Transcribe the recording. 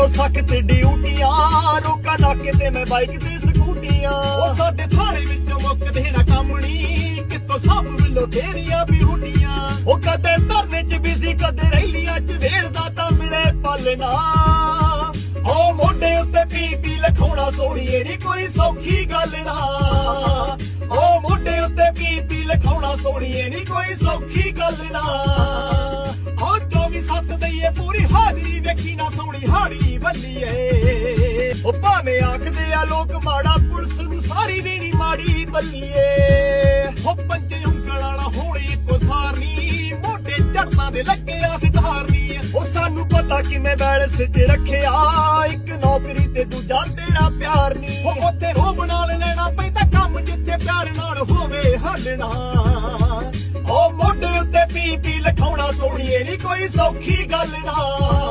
ਵੱਲੋਂ ਸਖਤ ਡਿਊਟੀਆਂ ਰੋਕਾ ਨਾਕੇ ਤੇ ਮੈਂ ਬਾਈਕ ਤੇ ਸਕੂਟੀਆਂ। ਉਹ ਸਾਡੇ ਥਾਣੇ ਵਿੱਚ ਮੁੱਕਦੇ ਨਾ ਕੰਮ ਨੀ ਕਿਤੋਂ ਸਭ ਵੱਲੋਂ ਤੇਰੀਆਂ ਵੀ ਹੁੱਡੀਆਂ ਉਹ ਕਦੇ ਧਰਨੇ 'ਚ ਬਿਜ਼ੀ ਕਦੇ ਰੈਲੀਆਂ 'ਚ ਵੇਲਦਾ ਤਾਂ ਮਿਲੇ ਪਾਲਣਾ ਉਹ ਮੋਢੇ ਉੱਤੇ ਪੀ ਪੀ ਲਖਾਉਣਾ ਸੋਣੀਏ ਨਹੀਂ ਕੋਈ ਸੌਖੀ ਗੱਲ ਨਾ। ਉਹ ਮੋਢੇ ਉੱਤੇ ਪੀ ਪੀ ਲਖਾਉਣਾ ਸੋਣੀਏ ਨਹੀਂ ਕੋਈ ਸੌਖੀ ਗੱਲ ਨਾ। ਹਾਜ਼ਰੀ ਨਾ ਸੋਹਣੀ ਹਾੜੀ ਬੱਲੀਏ ਉਹ ਭਾਵੇਂ ਆਖਦੇ ਆ ਲੋਕ ਮਾੜਾ, ਪੁਲਿਸ ਨੂੰ ਸਾਰੀ ਵੀ ਮਾੜੀ ਬੱਲੀਏ ਹੋ ਪੰਜੇ ਉਂਗਲ ਵਾਲਾ ਹੋਣੀ ਇੱਕੋ ਮੋਢੇ ਝੜਤਾਂ ਦੇ ਲੱਗੇ ਸਿਧਾਰਨੀ ਉਹ ਸਾਨੂੰ ਪਤਾ ਕਿਵੇਂ ਬੈਲੈਂਸ 'ਚ ਰੱਖਿਆ, ਇੱਕ ਨੌਕਰੀ ਤੇ ਦੂਜਾ ਤੇਰਾ ਪਿਆਰ ਨਹੀਂ ਉਹ ਉੱਥੇ ਰੋਬ ਨਾਲ ਲੈਣਾ ਪੈਂਦਾ, ਕੰਮ ਜਿੱਥੇ ਪਿਆਰ ਨਾਲ ਹੋਵੇ ਹੱਲਣਾ। ਉਹ ਮੋਢੇ ਉੱਤੇ ਪੀ ਪੀ ਲਖਾਉਣਾ ਸੋਹਣੀਏ ਨਹੀਂ ਕੋਈ ਸੌਖੀ ਗੱਲ ਨਾ।